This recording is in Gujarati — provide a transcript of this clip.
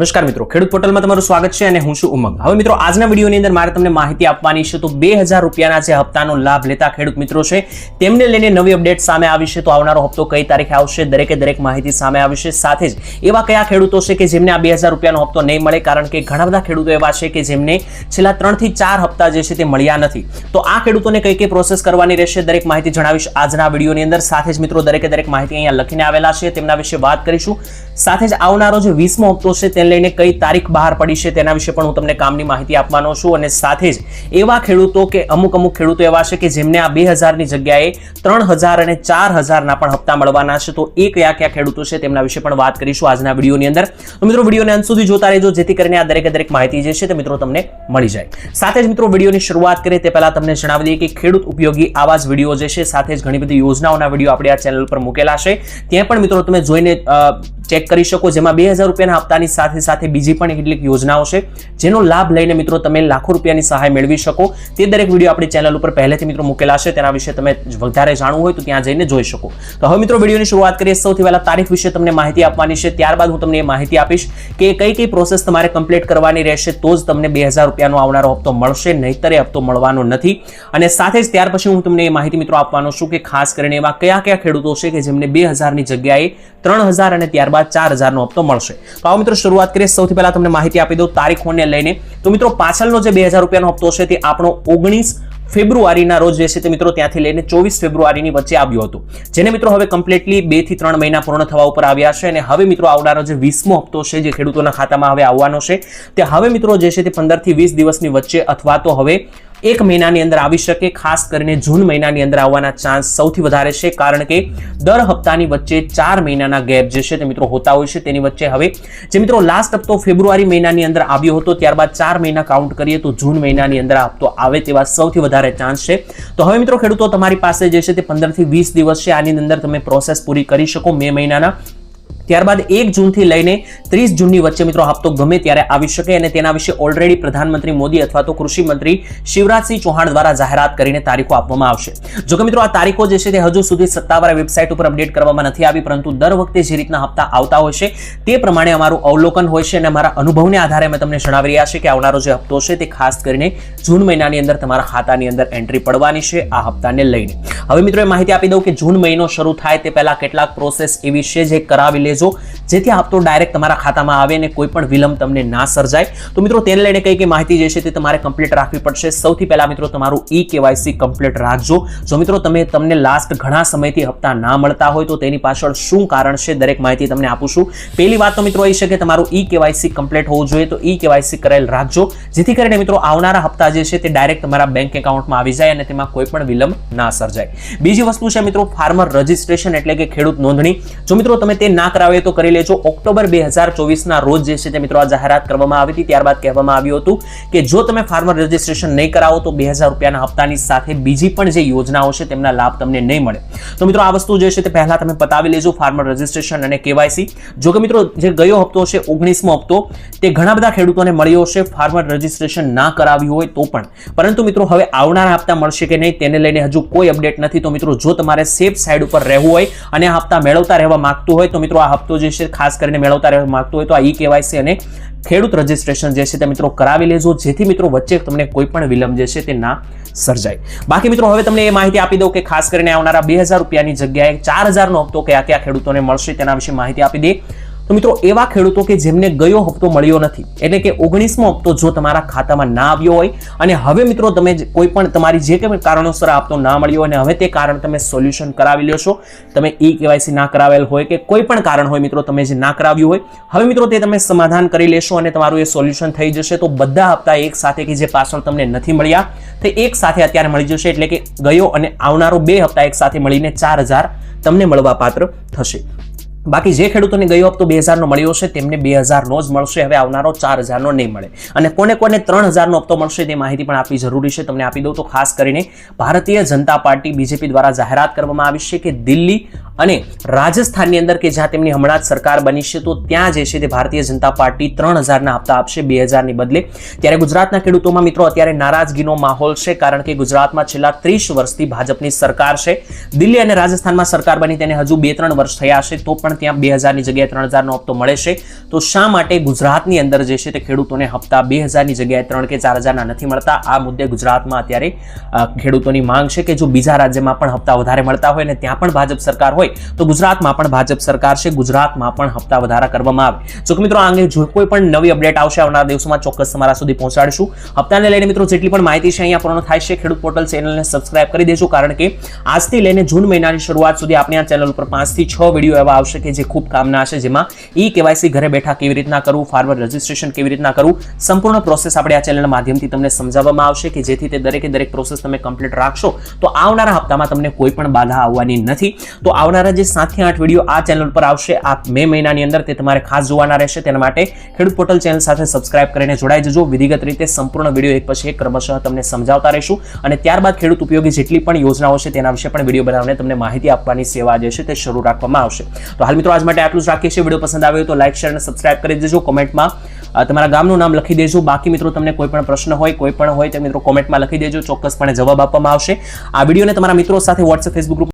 નમસ્કાર મિત્રો, ખેડૂત પોર્ટલમાં તમારું સ્વાગત છે અને હું છું ઉમંગ. હવે મિત્રો, આજના વિડીયોની અંદર મારે તમને માહિતી આપવાની છે તો બે હજાર રૂપિયાના જે હપ્તાનો લાભ લેતા ખેડૂત મિત્રો છે, તેમને લઈને નવી અપડેટ સામે આવી છે તો આવનારો હપ્તો કઈ તારીખે આવશે, દરેકે દરેક માહિતી સામે આવી છે. સાથે જ એવા કયા ખેડૂતો છે કે જેમને આ બે હજાર રૂપિયાનો હપ્તો નહીં મળે, કારણ કે ઘણા બધા ખેડૂતો એવા છે કે જેમને છેલ્લા ત્રણથી ચાર હપ્તા જે છે તે મળ્યા નથી. તો આ ખેડૂતોને કઈ કઈ પ્રોસેસ કરવાની રહેશે દરેક માહિતી જણાવીશ આજના વિડીયોની અંદર. સાથે જ મિત્રો, દરેકે દરેક માહિતી અહીંયા લખીને આવેલા છે, તેમના વિશે વાત કરીશું. સાથે જ આવનારો જે વીસમો હપ્તો છે તેને લઈને કઈ તારીખ બહાર પડી છે તેના વિશે પણ હું તમને કામની માહિતી આપવાનો છું અને સાથે જ એવા ખેડૂતો કે અમુક અમુક ખેડૂતો એવા છે કે જેમને આ બે હજારની જગ્યાએ ત્રણ હજાર અને ચાર હજારના પણ હપ્તા મળવાના છે. તો એ કયા કયા ખેડૂતો છે તેમના વિશે પણ વાત કરીશું આજના વિડીયોની અંદર. તો મિત્રો, વિડીયોને અંત સુધી જોતા રહેજો, જેથી કરીને આ દરેકે દરેક માહિતી જે છે તે મિત્રો તમને મળી જાય. સાથે જ મિત્રો, વિડીયોની શરૂઆત કરીએ તે પહેલાં તમને જણાવી દઈએ કે ખેડૂત ઉપયોગી આવા વીડિયો જે છે, સાથે જ ઘણી બધી યોજનાઓના વીડિયો આપણે આ ચેનલ પર મૂકેલા છે. ત્યાં પણ મિત્રો, તમે જોઈને ચેક કરી શકો. જેમાં બે હજાર રૂપિયાના હપ્તાની સાથે સાથે બીજી પણ કેટલીક યોજનાઓ છે, જેનો લાભ લઈને મિત્રો તમે લાખો રૂપિયાની સહાય મેળવી શકો. તે દરેક વીડિયો આપણી ચેનલ ઉપર પહેલેથી મિત્રો મૂકેલા છે, તેના વિશે તમે વધારે જાણવું હોય તો ત્યાં જઈને જોઈ શકો. તો હવે મિત્રો વિડીયોની શરૂઆત કરીએ. સૌથી પહેલાં તારીખ વિશે તમને માહિતી આપવાની છે. ત્યારબાદ હું તમને એ માહિતી આપીશ કે કઈ કઈ પ્રોસેસ તમારે કમ્પ્લીટ કરવાની રહેશે તો જ તમને બે હજાર રૂપિયાનો આવનારો હપ્તો મળશે, નહીતર એ હપ્તો મળવાનો નથી. અને સાથે જ ત્યાર પછી હું તમને એ માહિતી મિત્રો આપવાનો છું કે ખાસ કરીને એવા કયા કયા ખેડૂતો છે કે જેમને બે હજારની જગ્યાએ ત્રણ હજાર અને ત્યારબાદ ચાર હજારનો હપ્તો મળશે. તો આવો મિત્રો શરૂઆત કરીએ. સૌથી પહેલા તમને માહિતી આપી દઉં તારીખોને લઈને. તો મિત્રો પાછળનો જે બે હજાર રૂપિયાનો હપ્તો છે તે આપણો ઓગણીસ ફેબ્રુઆરીના રોજ જે છે તે મિત્રો ત્યાંથી લઈને ચોવીસ ફેબ્રુઆરીની વચ્ચે આવ્યું હતું. જેને મિત્રો હવે કમ્પ્લીટલી બેથી ત્રણ મહિના પૂર્ણ થવા ઉપર આવ્યા છે અને હવે મિત્રો આવનારો જે વીસમો હપ્તો છે જે ખેડૂતોના ખાતામાં હવે આવવાનો છે, તે હવે મિત્રો જે છે તે પંદરથી વીસ દિવસની વચ્ચે અથવા તો હવે એક મહિનાની અંદર આવી શકે, ખાસ કરીને જૂન મહિનાની અંદર આવવાના ચાન્સ સૌથી વધારે છે, કારણ કે દર હપ્તાની વચ્ચે ચાર મહિનાના ગેપ જે છે તે મિત્રો હોતા હોય છે. તેની વચ્ચે હવે જે મિત્રો લાસ્ટ હપ્તો ફેબ્રુઆરી મહિનાની અંદર આવ્યો હતો, ત્યારબાદ ચાર મહિના કાઉન્ટ કરીએ તો જૂન મહિનાની અંદર આ હપ્તો આવે તેવા સૌથી વધારે ચાન્સ છે. તો હવે મિત્રો ખેડૂતો તમારી પાસે જે છે તે પંદરથી વીસ દિવસ છે. આની અંદર તમે પ્રોસેસ પૂરી કરી શકો. મે મહિનાના ત્યારબાદ એક જૂનથી લઈને ત્રીસ જૂનની વચ્ચે મિત્રો હપ્તો ગમે ત્યારે આવી શકે અને તેના વિશે ઓલરેડી પ્રધાનમંત્રી મોદી અથવા તો કૃષિ મંત્રી શિવરાજસિંહ ચૌહાણ દ્વારા જાહેરાત કરીને તારીખો આપવામાં આવશે. જો કે મિત્રો આ તારીખો જે છે તે હજુ સુધી સત્તાવાર વેબસાઇટ ઉપર અપડેટ કરવામાં નથી આવી, પરંતુ દર વખતે જે રીતના હપ્તા આવતા હોય છે તે પ્રમાણે અમારું અવલોકન હોય છે અને અમારા અનુભવને આધારે અમે તમને જણાવી રહ્યા છે કે આવનારો જે હપ્તો છે તે ખાસ કરીને જૂન મહિનાની અંદર તમારા ખાતાની અંદર એન્ટ્રી પડવાની છે આ હપ્તાને લઈને. હવે મિત્રો એ માહિતી આપી દઉં કે જૂન મહિનો શરૂ થાય તે પહેલા કેટલાક પ્રોસેસ એવી છે જે કરાવી લેજો જેથી આપતો ડાયરેક્ટ તમારા ખાતામાં આવે અને કોઈ પણ વિલંબ તમને ના સર્જાય. તો મિત્રો, તેને લઈને કઈ કઈ માહિતી જે છે તે તમારે કમ્પ્લીટ રાખવી પડશે. સૌથી પહેલા મિત્રો, તમારું ઈ કેવાયસી કમ્પ્લીટ રાખજો. જો મિત્રો, તમે તમને લાસ્ટ ઘણા સમયથી હપ્તા ના મળતા હોય, તો તેની પાછળ શું કારણ છે, દરેક માહિતી તમને આપું છું. પહેલી વાત તો મિત્રો એ છે કે તમારું ઈ કેવાયસી કમ્પ્લીટ હોવું જોઈએ, તો ઈ કેવાયસી કરેલ રાખજો. જેથી કરીને મિત્રો, આવનારા હપ્તા જે છે તે ડાયરેક્ટ તમારા બેંક એકાઉન્ટમાં આવી જાય અને તેમાં કોઈ પણ વિલંબ ના સર્જાય. બીજી વસ્તુ છે મિત્રો ફાર્મર રજિસ્ટ્રેશન એટલે કે ખેડૂત નોંધણી. જો મિત્રો, તમે તે ના કરાવે તો કરી લેજો ઓક્ટોબર બે હજાર ચોવીસના રોજ જે છે તે મિત્રો આ જાહેરાત કરવામાં આવી હતી. ત્યારબાદ કહેવામાં આવ્યું હતું કે જો તમે ફાર્મર રજિસ્ટ્રેશન નહીં કરાવો તો બે હજાર રૂપિયાના હપ્તાની સાથે બીજી પણ જે યોજનાઓ છે તેમના લાભ તમને નહીં મળે. તો મિત્રો આ વસ્તુ જે છે તે પહેલાં તમે પતાવી લેજો ફાર્મર રજિસ્ટ્રેશન અને કેવાયસી. જો કે મિત્રો જે ગયો હપ્તો છે, ઓગણીસમો હપ્તો, તે ઘણા બધા ખેડૂતોને મળ્યો છે ફાર્મર રજિસ્ટ્રેશન ના કરાવ્યું હોય તો પણ. પરંતુ મિત્રો હવે આવનારા હપ્તા મળશે કે નહીં તેને લઈને હજુ કોઈ અપડેટ નથી. તો મિત્રો જો તમારે સેફ સાઈડ ઉપર રહેવું હોય અને આ હપ્તા મેળવતા રહેવા માંગતું હોય તો મિત્રો આ હપ્તો જે છે ખાસ કરીને મેળવતા રહેવા માંગતું હોય તો આ ઈ કેવાયસી અને ખેડૂત રજિસ્ટ્રેશન જે છે તે મિત્રો કરાવી લેજો. જેથી મિત્રો વચ્ચે તમને કોઈ પણ વિલંબ જે છે તે ના સર્જાય. બાકી મિત્રો હવે તમને એ માહિતી આપી દઉં કે ખાસ કરીને આવનારા બે હજાર રૂપિયાની જગ્યાએ ચાર હજારનો હપ્તો કયા કયા ખેડૂતોને મળશે તેના વિશે માહિતી આપી દે તો મિત્રો, એવા ખેડૂતો કે જેમને ગયો હપ્તો મળ્યો નથી, એટલે કે ઓગણીસમો હપ્તો જો તમારા ખાતામાં ના આવ્યો હોય, અને હવે મિત્રો તમે કોઈ પણ તમારી જે કંઈ કારણોસર આ હપ્તો ના મળ્યો અને હવે તે કારણ તમે સોલ્યુશન કરાવી લો છો, તમે ઈ કેવાયસી ના કરાવેલ હોય કે કોઈ પણ કારણ હોય મિત્રો તમે જે ના કરાવ્યું હોય, હવે મિત્રો તે તમે સમાધાન કરી લેશો અને તમારું એ સોલ્યુશન થઈ જશે, તો બધા હપ્તા એક સાથે કે જે પાછળ તમને નથી મળ્યા, તે એક સાથે અત્યારે મળી જશે, એટલે કે ગયો અને આવનારો બે હપ્તા એક સાથે મળીને ચાર હજાર તમને મળવા પાત્ર થશે. બાકી જે ખેડૂતોને ગયો હપ્તો બે હજારનો મળ્યો છે, તેમને બે હજારનો જ મળશે. હવે આવનારો ચાર હજારનો નહીં મળે. અને કોને કોને ત્રણ હજારનો હપ્તો મળશે તે માહિતી પણ આપવી જરૂરી છે. તમને આપી દઉં તો ખાસ કરીને ભારતીય જનતા પાર્ટી બીજેપી દ્વારા જાહેરાત કરવામાં આવી છે કે દિલ્હી અને રાજસ્થાનની અંદર કે જ્યાં તેમની હમણાં જ સરકાર બની છે, તો ત્યાં જે છે તે ભારતીય જનતા પાર્ટી ત્રણ હજારના હપ્તા આપશે બે હજારની બદલે. ત્યારે ગુજરાતના ખેડૂતોમાં મિત્રો અત્યારે નારાજગીનો માહોલ છે, કારણ કે ગુજરાતમાં છેલ્લા ત્રીસ વર્ષથી ભાજપની સરકાર છે. દિલ્હી અને રાજસ્થાનમાં સરકાર બની તેને હજુ બે ત્રણ વર્ષ થયા છે, તો પણ પણ ત્યાં બે હજારની જગ્યાએ ત્રણ હજારનો હપ્તો મળે છે. તો શા માટે ગુજરાતની અંદર જે છે તે ખેડૂતોને હપ્તા બે હજારની જગ્યાએ ત્રણ કે ચાર હજારના નથી મળતા? આ મુદ્દે ગુજરાતમાં અત્યારે ખેડૂતોની માંગ છે કે જો બીજા રાજ્યમાં પણ હપ્તા વધારે મળતા હોય ને ત્યાં પણ ભાજપ સરકાર હોય, તો ગુજરાતમાં પણ ભાજપ સરકાર છે. ગુજરાતમાં પણ હપ્તા વધારા કરવામાં આવે. જો કે મિત્રો, આ અંગે જો કોઈ પણ નવી અપડેટ આવશે આવનારા દિવસોમાં ચોક્કસ તમારા સુધી પહોંચાડીશું. હપ્તાને લઈને મિત્રો, જેટલી પણ માહિતી છે અહીંયા પૂર્ણ થાય છે. ખેડૂત પોર્ટલ ચેનલને સબસ્ક્રાઇબ કરી દેજો, કારણ કે આજથી લઈને જૂન મહિનાની શરૂઆત સુધી આપણે આ ચેનલ ઉપર પાંચથી છ વીડિયો એવા આવશે કે જે ખૂબ કામના હશે, જેમાં ઈ કેવાયસી ઘરે બેઠા કેવી રીતના કરવું ફાર્મર રજિસ્ટ્રેશન કેવી રીતના કરવું, સંપૂર્ણ પ્રોસેસ આપણે આ ચેનલના માધ્યમથી તમને સમજાવવામાં આવશે કે જેથી તે દરેકે દરેક પ્રોસેસ તમે કમ્પ્લીટ રાખશો, તો આવનારા હપ્તામાં તમને કોઈ પણ બાધા આવવાની નથી. તો આવનારા જે સાતથી આઠ વીડિયો આ ચેનલ પર આવશે આ મે મહિનાની અંદર તે તમારે ખાસ જોવાના રહેશે. તેના માટે ખેડૂત પોર્ટલ ચેનલ સાથે સબસ્ક્રાઇબ કરીને જોડાઈ જજો. વિધિગત રીતે સંપૂર્ણ વીડિયો એક પછી એક ક્રમશઃ તમને સમજાવતા રહીશું. અને ત્યારબાદ ખેડૂત ઉપયોગી જેટલી પણ યોજનાઓ છે તેના વિશે પણ વીડિયો બનાવીને તમને માહિતી આપવાની સેવા જે છે તે શરૂ રાખવામાં આવશે. તો હાલ મિત્રો આજ માટે આટલું જ રાખીએ છીએ. વીડિયો પસંદ આવ્યો તો લાઈક શેર અને સબસ્ક્રાઇબ કરી દેજો કોમેન્ટમાં. તમારા ગામનું નામ લખી દેજો. બાકી મિત્રો તમને કોઈ પણ પ્રશ્ન હોય, કોઈ પણ હોય તે મિત્રો કોમેન્ટમાં લખી દેજો. ચોક્કસપણે જવાબ આપવામાં આવશે. આ વિડીયોને તમારા મિત્રો સાથે વોટ્સએપ ફેસબુક ગ્રુપ